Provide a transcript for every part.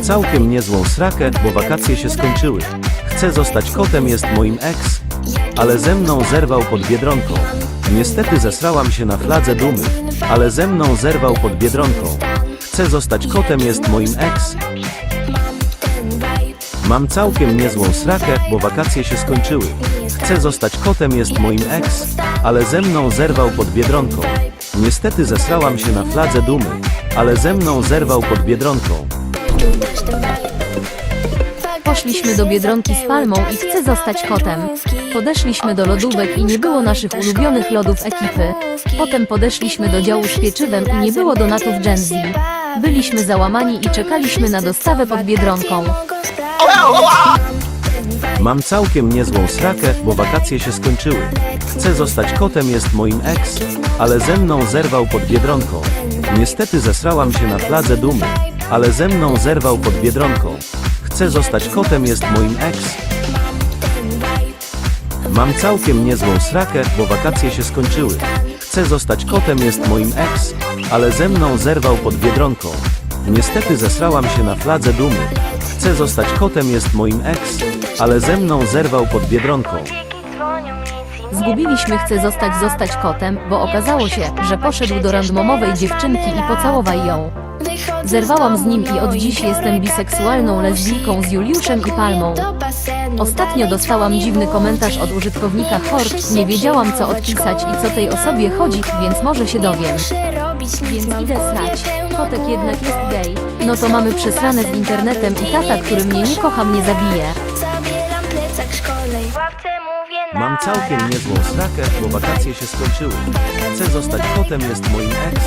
całkiem niezłą srakę, bo wakacje się skończyły. Chcę zostać kotem jest moim ex, ale ze mną zerwał pod Biedronką. Niestety zesrałam się na fladze dumy, ale ze mną zerwał pod Biedronką. Chcę zostać kotem jest moim ex. Mam całkiem niezłą srakę, bo wakacje się skończyły. Chcę zostać kotem jest moim ex, ale ze mną zerwał pod Biedronką. Niestety zesrałam się na fladze dumy, ale ze mną zerwał pod Biedronką. Poszliśmy do Biedronki z palmą i chcę zostać kotem. Podeszliśmy do lodówek i nie było naszych ulubionych lodów ekipy. Potem podeszliśmy do działu z pieczywem i nie było donatów Gen Z. Byliśmy załamani i czekaliśmy na dostawę pod Biedronką. Mam całkiem niezłą srakę, bo wakacje się skończyły. Chcę zostać kotem jest moim ex, ale ze mną zerwał pod Biedronką. Niestety zesrałam się na fladze dumy, ale ze mną zerwał pod Biedronką. Chcę zostać kotem jest moim ex. Mam całkiem niezłą srakę, bo wakacje się skończyły. Chcę zostać kotem jest moim ex, ale ze mną zerwał pod Biedronką. Niestety zesrałam się na fladze dumy. Chcę zostać kotem jest moim ex, ale ze mną zerwał pod Biedronką. Zgubiliśmy chcę zostać zostać kotem, bo okazało się, że poszedł do randomowej dziewczynki i pocałowaj ją. Zerwałam z nim i od dziś jestem biseksualną lesbijką z Juliuszem i Palmą. Ostatnio dostałam dziwny komentarz od użytkownika Hort, nie wiedziałam co odpisać i co tej osobie chodzi, więc może się dowiem. Więc idę srać. Kotek jednak jest gej. No to mamy przesrane z internetem i tata, który mnie nie kocha, mnie zabije. Zabieram plecak szkolnej W ławce mówię na Mam całkiem niezłą srakę, bo wakacje się skończyły. Chcę zostać kotem jest moim ex,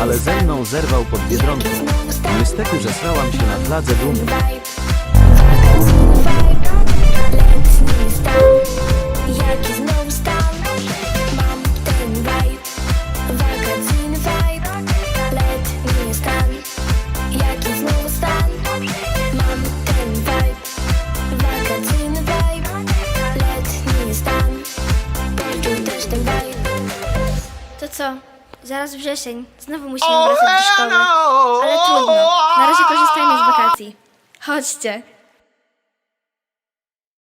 ale ze mną zerwał pod Biedronką. Niestety zesrałam się na fladze dumy. Co? Zaraz wrzesień. Znowu musimy wracać do szkoły. Ale trudno. Na razie korzystajmy z wakacji. Chodźcie.